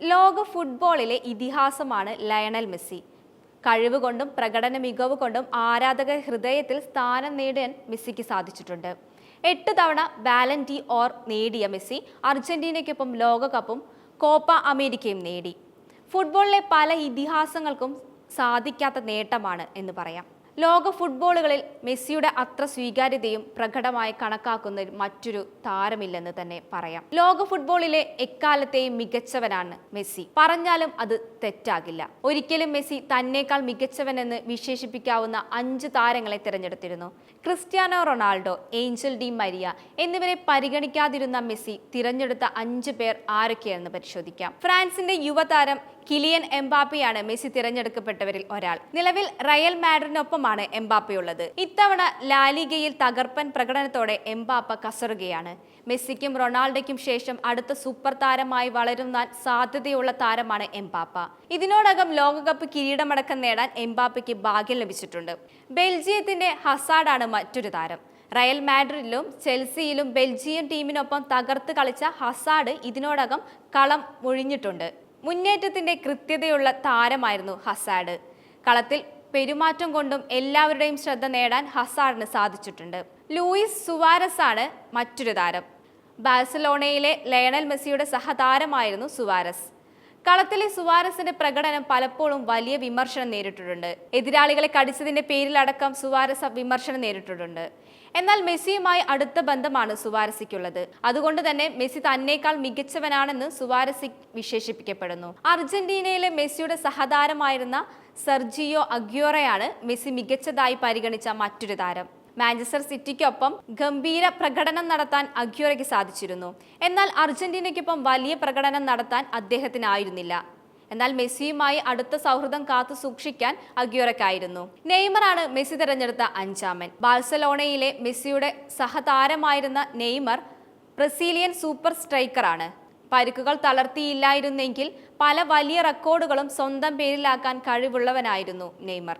ലോക ഫുട്ബോളിലെ ഇതിഹാസമാണ് Lionel Messi. കഴിവ് കൊണ്ടും പ്രകടന മികവ് കൊണ്ടും ആരാധക ഹൃദയത്തിൽ സ്ഥാനം നേടാൻ മെസ്സിക്ക് സാധിച്ചിട്ടുണ്ട്. എട്ട് തവണ ബാലന്റി ഓർ നേടിയ മെസ്സി അർജന്റീനയ്ക്കൊപ്പം ലോകകപ്പും കോപ്പ അമേരിക്കയും നേടി. ഫുട്ബോളിലെ പല ഇതിഹാസങ്ങൾക്കും സാധിക്കാത്ത നേട്ടമാണ് എന്ന് പറയാം. ലോക ഫുട്ബോളുകളിൽ മെസ്സിയുടെ അത്ര സ്വീകാര്യതയും പ്രകടമായി കണക്കാക്കുന്ന മറ്റൊരു താരമില്ലെന്ന് തന്നെ പറയാം. ലോക ഫുട്ബോളിലെ എക്കാലത്തെയും മികച്ചവനാണ് മെസ്സി. പറഞ്ഞാലും അത് തെറ്റാകില്ല. ഒരിക്കലും മെസ്സി തന്നേക്കാൾ മികച്ചവനെന്ന് വിശേഷിപ്പിക്കാവുന്ന അഞ്ച് താരങ്ങളെ തിരഞ്ഞെടുത്തിരുന്നു. Cristiano Ronaldo Angel Di Maria എന്നിവരെ പരിഗണിക്കാതിരുന്ന മെസ്സി തിരഞ്ഞെടുത്ത അഞ്ച് പേർ ആരൊക്കെയാണെന്ന് പരിശോധിക്കാം. ഫ്രാൻസിന്റെ യുവതാരം കിലിയൻ എംബാപ്പിയാണ് മെസ്സി തിരഞ്ഞെടുക്കപ്പെട്ടവരിൽ ഒരാൾ. നിലവിൽ റയൽ മാഡ്രിഡിനൊപ്പമാണ് എംബാപ്പയുള്ളത്. ഇത്തവണ ലാലിഗയിൽ തകർപ്പൻ പ്രകടനത്തോടെ എംബാപ്പ കസറുകയാണ്. മെസ്സിക്കും റൊണാൾഡോയ്ക്കും ശേഷം അടുത്ത സൂപ്പർ താരമായി വളരുന്ന സാധ്യതയുള്ള താരമാണ് എംബാപ്പ. ഇതിനോടകം ലോകകപ്പ് കിരീടമടക്കം നേടാൻ എംബാപ്പയ്ക്ക് ഭാഗ്യം ലഭിച്ചിട്ടുണ്ട്. ബെൽജിയത്തിന്റെ ഹസാഡാണ് മറ്റൊരു താരം. റയൽ മാഡ്രിഡിലും ചെൽസിയിലും ബെൽജിയം ടീമിനൊപ്പം തകർത്ത് കളിച്ച ഹസാഡ് ഇതിനോടകം കളം ഒഴിഞ്ഞിട്ടുണ്ട്. മുന്നേറ്റത്തിന്റെ കൃത്യതയുള്ള താരമായിരുന്നു ഹസാഡ്. കളത്തിൽ പെരുമാറ്റം കൊണ്ടും എല്ലാവരുടെയും ശ്രദ്ധ നേടാൻ ഹസാറിന് സാധിച്ചിട്ടുണ്ട്. ലൂയിസ് സുവാരസ് ആണ് മറ്റൊരു താരം. ബാഴ്സലോണയിലെ ലയണൽ മെസ്സിയുടെ സഹതാരമായിരുന്നു സുവാരസ്. കളത്തിലെ സുവാരസിന്റെ പ്രകടനം പലപ്പോഴും വലിയ വിമർശനം നേരിട്ടിട്ടുണ്ട്. എതിരാളികളെ കടിച്ചതിന്റെ പേരിലടക്കം സുവാരസ് വിമർശനം നേരിട്ടിട്ടുണ്ട്. എന്നാൽ മെസ്സിയുമായി അടുത്ത ബന്ധമാണ് സുവാരസിക്കുള്ളത് അതുകൊണ്ട് തന്നെ മെസ്സി തന്നേക്കാൾ മികച്ചവനാണെന്ന് സുവാരസി വിശേഷിപ്പിക്കപ്പെടുന്നു. അർജന്റീനയിലെ മെസ്സിയുടെ സഹതാരമായിരുന്ന സെർജിയോ അഗ്യോറയാണ് മെസ്സി മികച്ചതായി പരിഗണിച്ച മറ്റൊരു താരം. മാഞ്ചസ്റ്റർ സിറ്റിക്കൊപ്പം ഗംഭീര പ്രകടനം നടത്താൻ അഗ്യോറയ്ക്ക് സാധിച്ചിരുന്നു. എന്നാൽ അർജന്റീനയ്ക്കൊപ്പം വലിയ പ്രകടനം നടത്താൻ അദ്ദേഹത്തിനായിരുന്നില്ല. എന്നാൽ മെസ്സിയുമായി അടുത്ത സൗഹൃദം കാത്തു സൂക്ഷിക്കാൻ അഗ്യോറയ്ക്കായിരുന്നു. നെയ്മറാണ് മെസ്സി തിരഞ്ഞെടുത്ത അഞ്ചാമൻ. ബാഴ്സലോണയിലെ മെസ്സിയുടെ സഹതാരമായിരുന്ന നെയ്മർ ബ്രസീലിയൻ സൂപ്പർ സ്ട്രൈക്കറാണ്. പരുക്കുകൾ തളർത്തിയില്ലായിരുന്നെങ്കിൽ പല വലിയ റെക്കോർഡുകളും സ്വന്തം പേരിലാക്കാൻ കഴിവുള്ളവനായിരുന്നു നെയ്മർ.